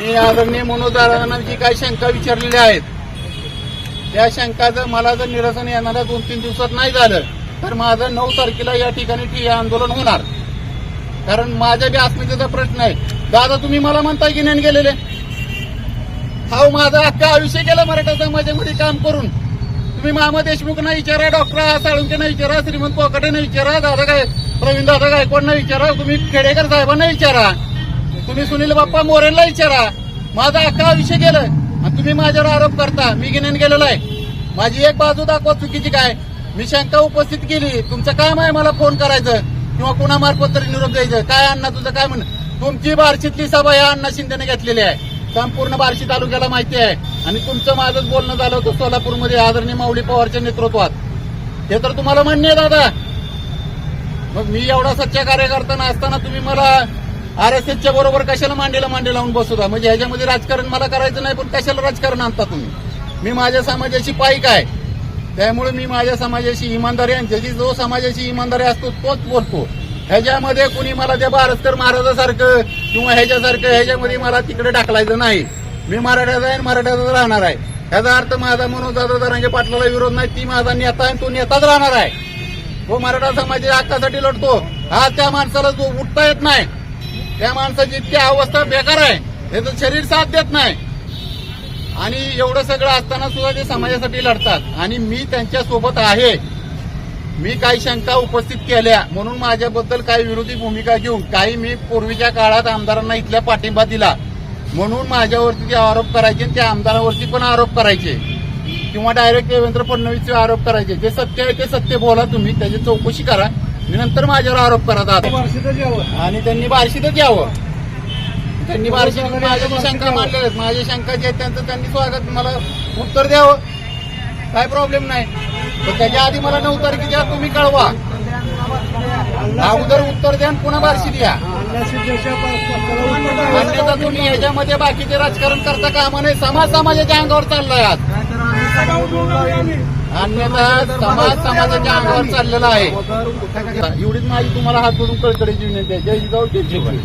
मी आदरणीय मनोज दादांना जी काही शंका विचारलेल्या आहेत. त्या शंकाचं मला जर निरसन येणाऱ्या दोन तीन दिवसात नाही झालं तर माझं नऊ तारखेला या ठिकाणी ठिय्या आंदोलन होणार. कारण माझ्या बी अस्मितेचा प्रश्न आहे. दादा तुम्ही मला म्हणताय की नेण गेलेले? हा माझं अख्खा आयुष्य गेलं मराठा समाजामध्ये काम करून. तुम्ही मामा देशमुखना विचारा डॉक्टर साळुंकेना विचारा श्रीमंत कोकाटेना विचारा दादा काय प्रवीण दादा गायकवाडना विचारा तुम्ही खेडेकर साहेबांना विचारा तुम्ही सुनील बाप्पा मोरेंना विचारा. माझं अख्खा आयुष्य गेलं. आणि तुम्ही माझ्यावर आरोप करता. मी गिन्यान गेलेलो आहे. माझी एक बाजू दाखवा चुकीची काय. मी शंका उपस्थित केली. तुमचं काम आहे मला फोन करायचं. किंवा कुणामार्फत तरी निरोप द्यायचं. काय अण्णा तुझं काय म्हण? तुमची बार्शीतली सभा या अण्णा शिंदेने घेतलेली आहे. संपूर्ण बार्शी तालुक्याला माहिती आहे. आणि तुमचं माझंच बोलणं झालं होतं सोलापूरमध्ये आदरणीय माऊली पवारच्या नेतृत्वात. हे तर तुम्हाला मान्य आहे दादा. मग मी एवढा सच्चा कार्यकर्ता नसताना तुम्ही मला आर एस एसच्या बरोबर कशाला मांडीला मांडी लावून बसवता म्हणजे ह्याच्यामध्ये राजकारण मला करायचं नाही पण कशाला राजकारण आणता तुम्ही? मी माझ्या समाजाची पाईक आहे. त्यामुळे मी माझ्या समाजाची इमानदारी आणि ज्याची जो समाजाची इमानदारी असतो तोच बोलतो. ह्याच्यामध्ये कुणी मला त्या भारतकर महाराजासारखं किंवा ह्याच्यासारखं ह्याच्यामध्ये मला तिकडे टाकलायचं नाही. मी मराठ्याचा आहे आणि मराठ्याचाच राहणार आहे. ह्याचा अर्थ माझा म्हणून दादादारांच्या पाटलाला विरोध नाही ती माझा नेता आहे आणि तो नेताच राहणार आहे. तो मराठा समाजाच्या हक्कासाठी लढतो. हा त्या माणसाला जो उठता येत नाही त्या माणसाची इतकी अवस्था बेकार आहे. त्याचं शरीर साथ देत नाही. आणि एवढं सगळं असताना सुद्धा ते समाजासाठी लढतात. आणि मी त्यांच्यासोबत आहे. मी काही शंका उपस्थित केल्या. म्हणून माझ्याबद्दल काही विरोधी भूमिका घेऊन काही मी पूर्वीच्या काळात आमदारांना इथल्या पाठिंबा दिला. म्हणून माझ्यावरती ते आरोप करायचे आणि त्या आमदारावरती पण आरोप करायचे. किंवा डायरेक्ट देवेंद्र फडणवीसचे आरोप करायचे. जे सत्य आहे ते सत्य बोला तुम्ही. त्याची चौकशी करा. आणि नंतर माझ्यावर आरोप करा दादा आणि त्यांनी बार्शीतच यावं. त्यांनी बार्शीत माझ्या शंका मांडलेल्या आहेत. माझ्या शंका जे आहेत त्यांचं त्यांनी स्वागत मला उत्तर द्यावं. काय प्रॉब्लेम नाही. पण त्याच्या आधी मला नऊ तारखेच्या तुम्ही कळवा. अगोदर उत्तर द्या आणि पुन्हा बार्शी द्या अन्यथा तुम्ही ह्याच्यामध्ये बाकीचे राजकारण करता कामा नाही समाज समाजाच्या अंगावर चाललाय आज. अन्यथा समाज समाजाच्या अंगावर चाललेला आहे. एवढीच माझी तुम्हाला हात जोडून कळकळीची विनंती आहे. जय जिजाऊ जय शिवराय